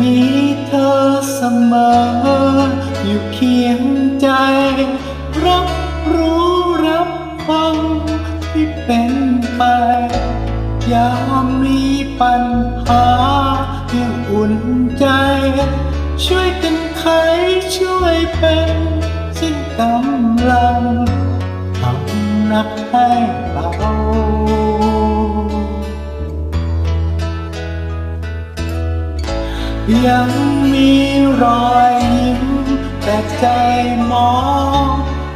มีเธอเสมอ อยู่เคียงใจ รับรู้รับฟังที่เป็นไป ยามมีปัญหายังอุ่นใจ ช่วยกันไขช่วยเป็นสิ่งกำลังทำหนักให้เรา ยังมีรอยยิ้ม แต่ใจมอง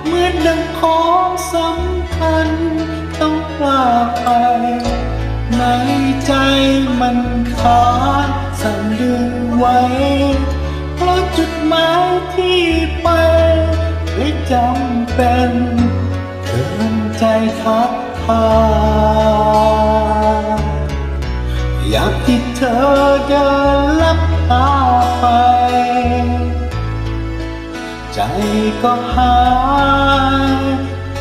เหมือนดังของสำคัญ ต้องพลาดไป ในใจมันขาดสั่นดึงไว้ เพราะจุดหมายที่ไปไม่จำเป็นเกินใจทักทายอยากที่เธอเดิน ใจก็หาย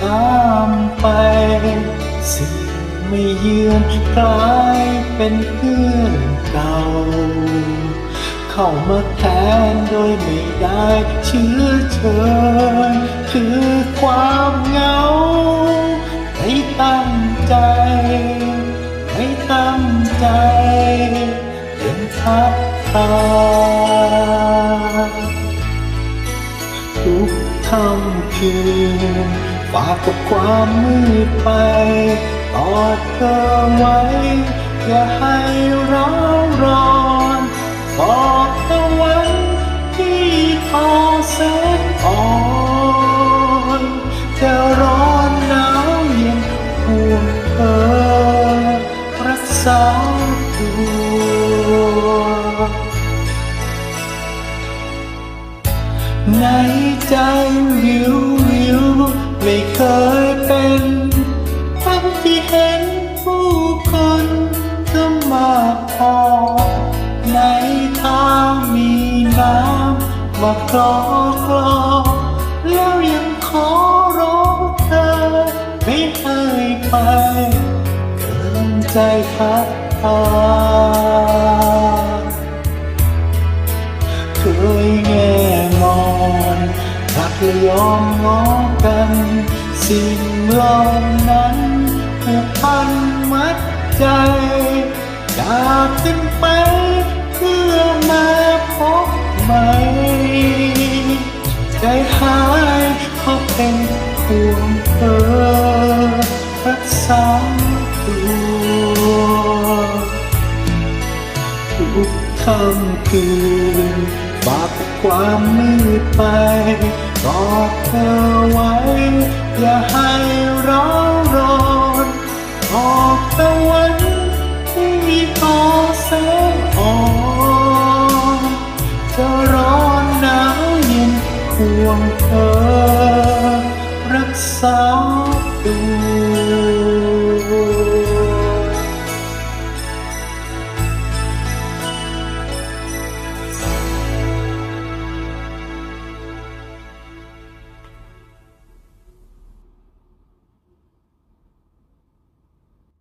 ตามไป สิ่งไม่เยือนกลายเป็นเพื่อนเก่า เข้ามาแทนโดยไม่ได้เชื้อเชิญ คือความเหงา ไม่ตั้งใจ ไม่ตั้งใจยังทักทาย ทุกค่ำคืนฝากกับความมืดไปกอดเธอไว้ อย่าให้ร้าวร้อนบอกตะวันที่ทอแสงอ่อนจะร้อนหนาวเย็นห่วงเธอรักษา ในใจวิววิวไม่เคยเป็นทั้งที่เห็นผู้คนก็มากพอ ในทางมีน้ำมาคลอคลอแล้วยังขอร้องเธอ ไม่ให้ไปเกินใจทักทาเคยแง่งอน รักและยอมง้อกัน สิ่งเหล่านั้นผูกพันมัดใจจากกันไปเพื่อมาพบใหม่ใจหายเพราะเป็นห่วงเธอรักษาตัวทุกค่ำคืนฝากความมืดไป กอดเธอไว้ อย่าให้ร้องรอนออกตะวันที่ทอแสงอ่อนจะร้อนหนาวเย็นห่วงเธอ รักษาตัว